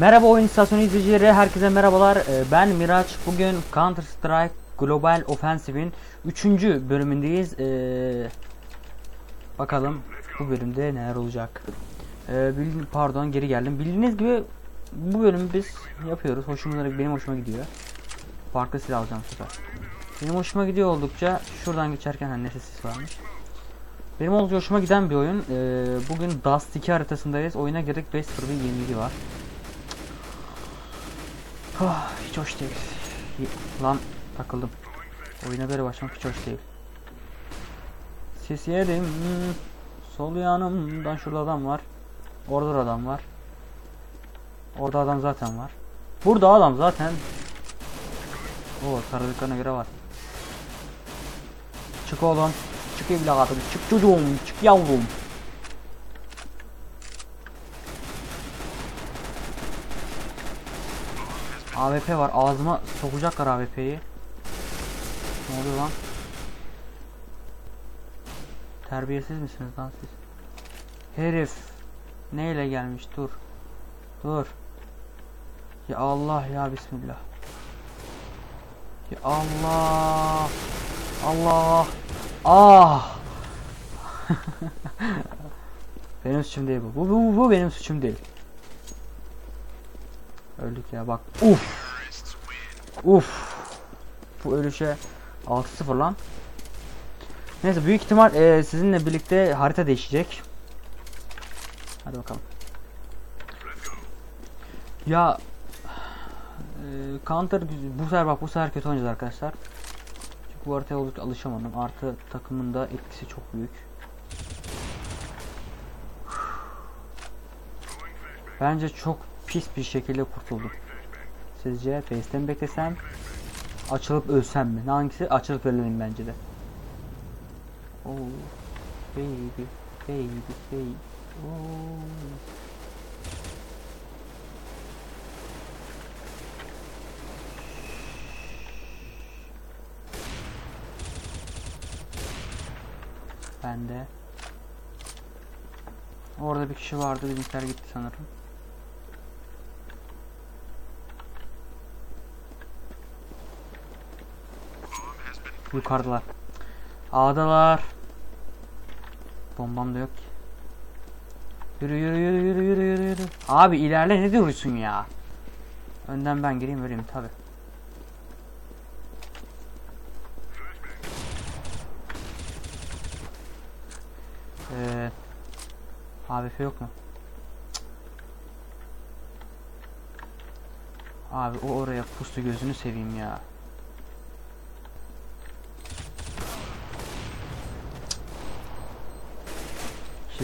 Merhaba oyun istasyonu izleyicileri, herkese merhabalar. Ee, Ben Miraç. Bugün Counter Strike Global Offensive'in 3. bölümündeyiz. Ee, bakalım bu bölümde neler olacak. Ee, pardon geri geldim. Bildiğiniz gibi bu bölümü biz yapıyoruz. Hoşumuza benim hoşuma gidiyor. Farklı silah alacağım sefer. Benim hoşuma gidiyor oldukça. Şuradan geçerken hani nefes sesi varmış. Benim oldukça hoşuma giden bir oyun. Ee, bugün Dust 2 haritasındayız. Oyuna girdik 5-0 bir yenilgi var. Ah, hiç hoş değil. Lan takıldım. Oyuna böyle başlamak hiç hoş değil. Ses yedim. Hmm. Sol yanımdan şurada adam var. Orada da adam var. Orada adam zaten var. Burada adam zaten. Oo taradıklarına göre var. Çık oğlum. Çık evladım. Çık çocuğum. Çık yavrum. AWP var. Ağzıma sokacaklar AWP'yi. Ne oluyor lan? Terbiyesiz misiniz lan siz? Herif. Neyle gelmiş? Dur. Dur. Ya Allah ya Bismillah. Ya Allah. Allah. Ah. benim suçum değil bu. Bu, bu, bu benim suçum değil. Öldük ya bak. Uf. Uf. Bu ölüşe 6-0 lan. Neyse büyük ihtimal e, sizinle birlikte harita değişecek. Hadi bakalım. Ya e, Counter bu sefer bak bu sefer kötü oynayacağız arkadaşlar. Çünkü bu haritaya oldukça alışamadım. Artı takımın da etkisi çok büyük. Bence çok pis bir şekilde kurtuldum. Sizce base'ten mi beklesem? Açılıp ölsem mi? Hangisi? Açılıp ölelim bence de. Oh baby baby baby. Oh. Ben de. Orada bir kişi vardı. Bizimkiler gitti sanırım. Yukarıdalar. A'dalar. Bombam da yok ki. Yürü yürü yürü yürü yürü yürü yürü. Abi ilerle ne diyorsun ya? Önden ben gireyim vereyim tabi. Ee, AWP yok mu? Abi o oraya pustu gözünü seveyim ya.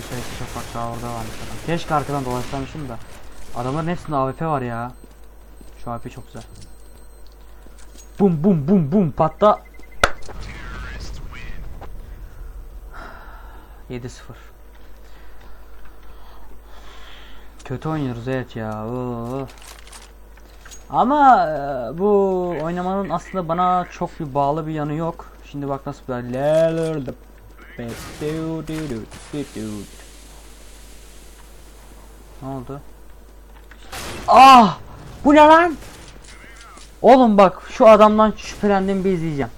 Sayısı çok bak daha orada varmış adam. Keşke arkadan dolaşsamışım da. Adamların hepsinde AWP var ya. Şu AWP çok güzel. Bum bum bum bum patla. 7-0. Kötü oynuyoruz evet ya. Oo. Ama e, bu oynamanın aslında bana çok bir bağlı bir yanı yok. Şimdi bak nasıl böyle ne oldu? Ah! Bu ne lan? Oğlum bak şu adamdan şüphelendim bir izleyeceğim.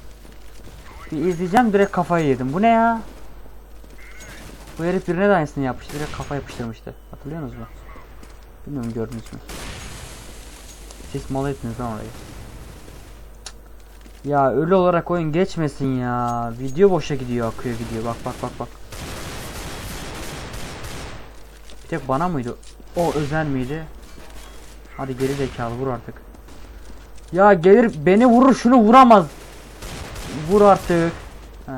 Bir izleyeceğim direkt kafayı yedim. Bu ne ya? Bu herif birine de aynısını yapmıştı. Direkt kafa yapıştırmıştı. Hatırlıyor musunuz? Bilmiyorum gördünüz mü? Siz mal ettiniz lan orayı. Ya ölü olarak oyun geçmesin ya. Video boşa gidiyor akıyor gidiyor. Bak bak bak bak. Bir tek bana mıydı? O özel miydi? Hadi geri zekalı vur artık. Ya gelir beni vurur şunu vuramaz. Vur artık. Heh.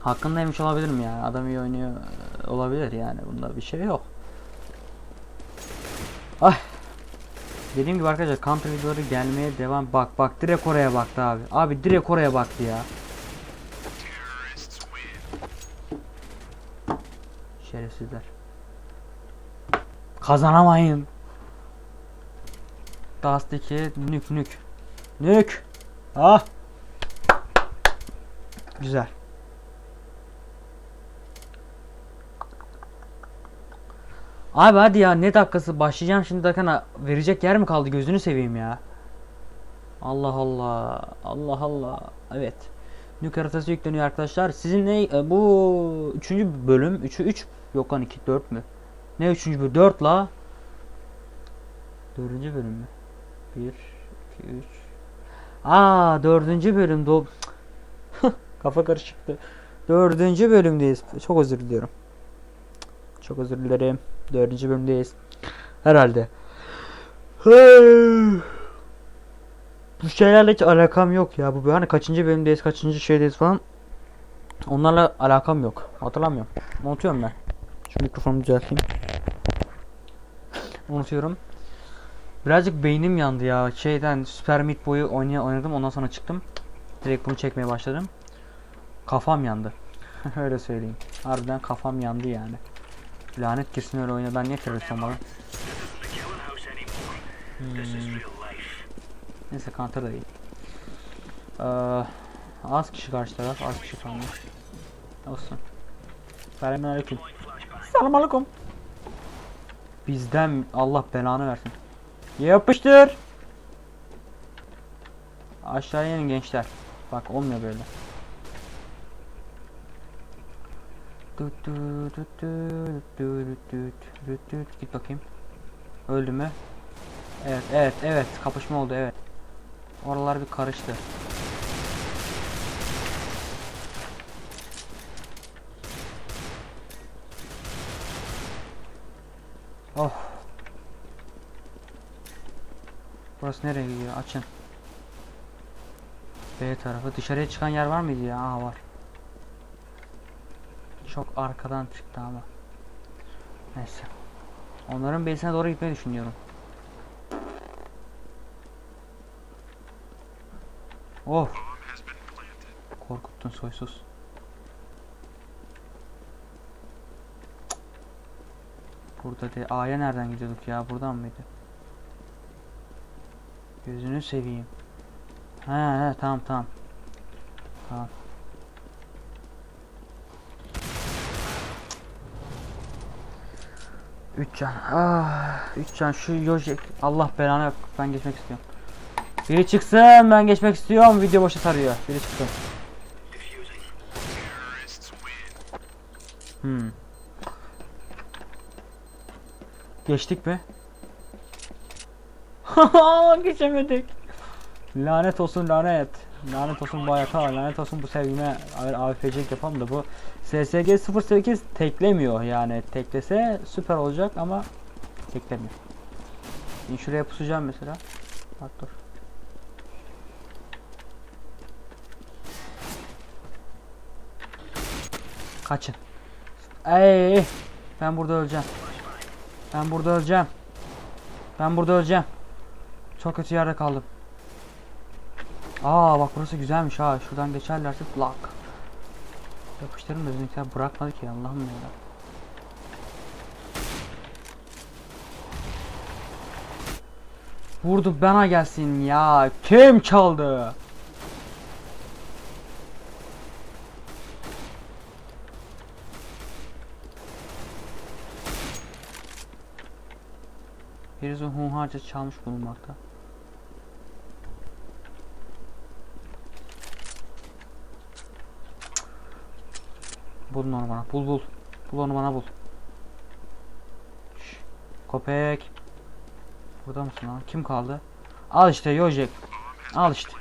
Hakkındaymış olabilirim ya. Adam iyi oynuyor e, olabilir yani. Bunda bir şey yok. Ay. Dediğim gibi arkadaşlar counter videoları gelmeye devam. Bak bak direkt oraya baktı abi. Abi direkt oraya baktı ya. Şerefsizler. Kazanamayın. Dust 2 nük nük. Nük. Ah. Güzel. Abi hadi ya ne dakikası başlayacağım şimdi dakikana verecek yer mi kaldı gözünü seveyim ya. Allah Allah. Allah Allah. Evet. Nuke haritası yükleniyor arkadaşlar. Sizin ne e, bu üçüncü bölüm 3'ü 3 yok lan 2 4 mü? Ne üçüncü bölüm 4 la. Dördüncü bölüm mü? 1 2 3 Aa dördüncü bölüm do Kafa karışıktı. Dördüncü bölümdeyiz. Çok özür diliyorum. Çok özür dilerim. Dördüncü bölümdeyiz. Herhalde. Bu şeylerle hiç alakam yok ya. Bu hani kaçıncı bölümdeyiz, kaçıncı şeydeyiz falan. Onlarla alakam yok. Hatırlamıyorum. Unutuyorum ben. Şu mikrofonu düzelteyim. Unutuyorum. Birazcık beynim yandı ya. Şeyden Super Meat Boy'u oynaya oynadım. Ondan sonra çıktım. Direkt bunu çekmeye başladım. Kafam yandı. öyle söyleyeyim. Harbiden kafam yandı yani. Lanet girsin öyle oyuna. Ben niye terörist olmadım? Hmm. Neyse counter da iyi. Ee, az kişi karşı taraf, az kişi kalmış. Olsun. Selamünaleyküm. Selamünaleyküm. Bizden Allah belanı versin. Yapıştır. Aşağıya inin gençler. Bak olmuyor böyle. Tut tut tut tut tut tut tut tut. Git bakayım. Öldü mü? Evet evet evet kapışma oldu evet. Oralar bir karıştı. Oh. Burası nereye gidiyor? Açın. B tarafı. Dışarıya çıkan yer var mıydı ya? Aa var. Çok arkadan çıktı ama. Neyse. Onların base'ine doğru gitmeyi düşünüyorum. Of. Korkuttun soysuz. Burada de A'ya nereden gidiyorduk ya? Buradan mıydı? Gözünü seveyim. He he tamam tamam. Tamam. Üç can. Ah, üç can. Şu Yojek. Allah belanı yok. Ben geçmek istiyorum. Biri çıksın. Ben geçmek istiyorum. Video boşa sarıyor. Biri çıksın. Hmm. Geçtik mi? Geçemedik. Lanet olsun lanet. Lanet olsun bu hayata, lanet olsun bu sevgime AFC yapalım da bu SSG 08 teklemiyor yani teklese süper olacak ama teklemiyor. Şimdi şuraya pusacağım mesela. Bak dur. Kaçın. Ey, ben burada öleceğim. Ben burada öleceğim. Ben burada öleceğim. Çok kötü yerde kaldım. Aa bak burası güzelmiş ha. Şuradan geçerlerse lock. Yapıştırın bizimkiler bırakmadı ki Allah'ım ya. Vurdu bana gelsin ya. Kim çaldı? Birisi hunharca çalmış bulunmakta. Bulun onu bana. Bul bul. Bul onu bana bul. Şş, köpek. Burada mısın lan? Kim kaldı? Al işte Yojek. Al işte.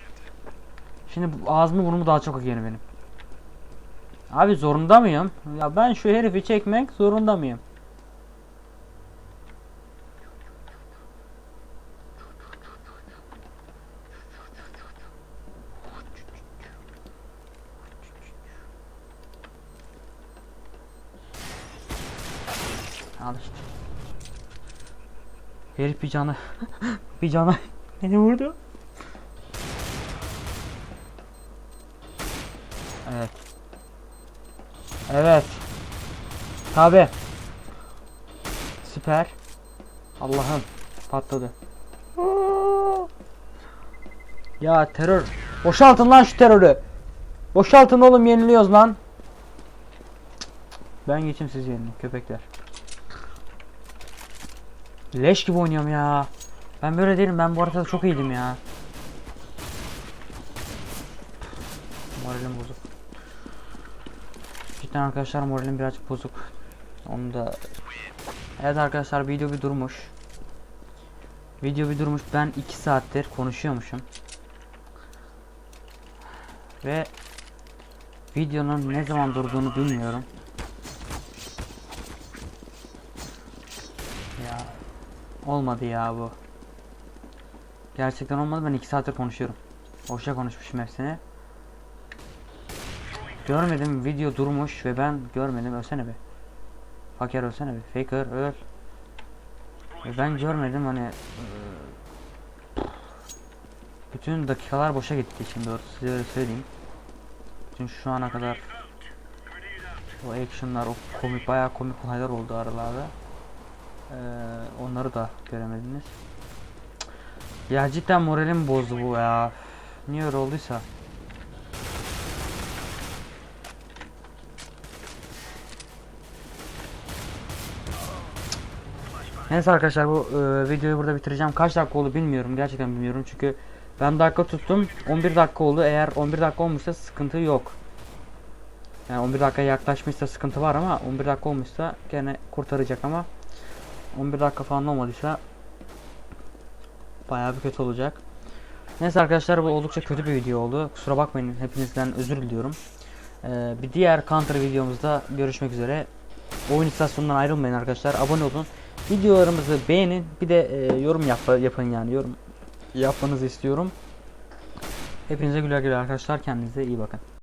Şimdi bu ağzımı burnumu daha çok yeni benim. Abi zorunda mıyım? Ya ben şu herifi çekmek zorunda mıyım? Al işte. Herif bir canı bir canı beni vurdu. Evet. Evet. Tabi. Süper. Allah'ım patladı. Ya terör. Boşaltın lan şu terörü. Boşaltın oğlum yeniliyoruz lan. Ben geçeyim siz yenilin köpekler. Leş gibi oynuyorum ya. Ben böyle değilim. Ben bu arada çok iyiydim ya. Moralim bozuk. Cidden arkadaşlar moralim birazcık bozuk. Onu da Evet arkadaşlar video bir durmuş. Video bir durmuş. Ben 2 saattir konuşuyormuşum. Ve videonun ne zaman durduğunu bilmiyorum. Ya olmadı ya bu. Gerçekten olmadı. Ben 2 saattir konuşuyorum. Boşa konuşmuşum hepsini. Görmedim video durmuş ve ben görmedim ölsene be. Faker ölsene be. Faker öl. Ve ben görmedim hani bütün dakikalar boşa gitti şimdi doğrusu size öyle söyleyeyim. Bütün şu ana kadar o actionlar o komik bayağı komik olaylar oldu aralarda. Eee, onları da göremediniz. Ya cidden moralim bozdu bu ya. Niye öyle olduysa. Neyse arkadaşlar bu e, videoyu burada bitireceğim. Kaç dakika oldu bilmiyorum. Gerçekten bilmiyorum çünkü ben dakika tuttum. 11 dakika oldu. Eğer 11 dakika olmuşsa sıkıntı yok. Yani 11 dakika yaklaşmışsa sıkıntı var ama 11 dakika olmuşsa gene kurtaracak ama 11 dakika falan olmadıysa bayağı bir kötü olacak. Neyse arkadaşlar bu oldukça kötü bir video oldu. Kusura bakmayın hepinizden özür diliyorum. Ee, bir diğer counter videomuzda görüşmek üzere. Oyun istasyonundan ayrılmayın arkadaşlar. Abone olun. Videolarımızı beğenin. Bir de e, yorum yap yapın yani. Yorum yapmanızı istiyorum. Hepinize güle güle arkadaşlar. Kendinize iyi bakın.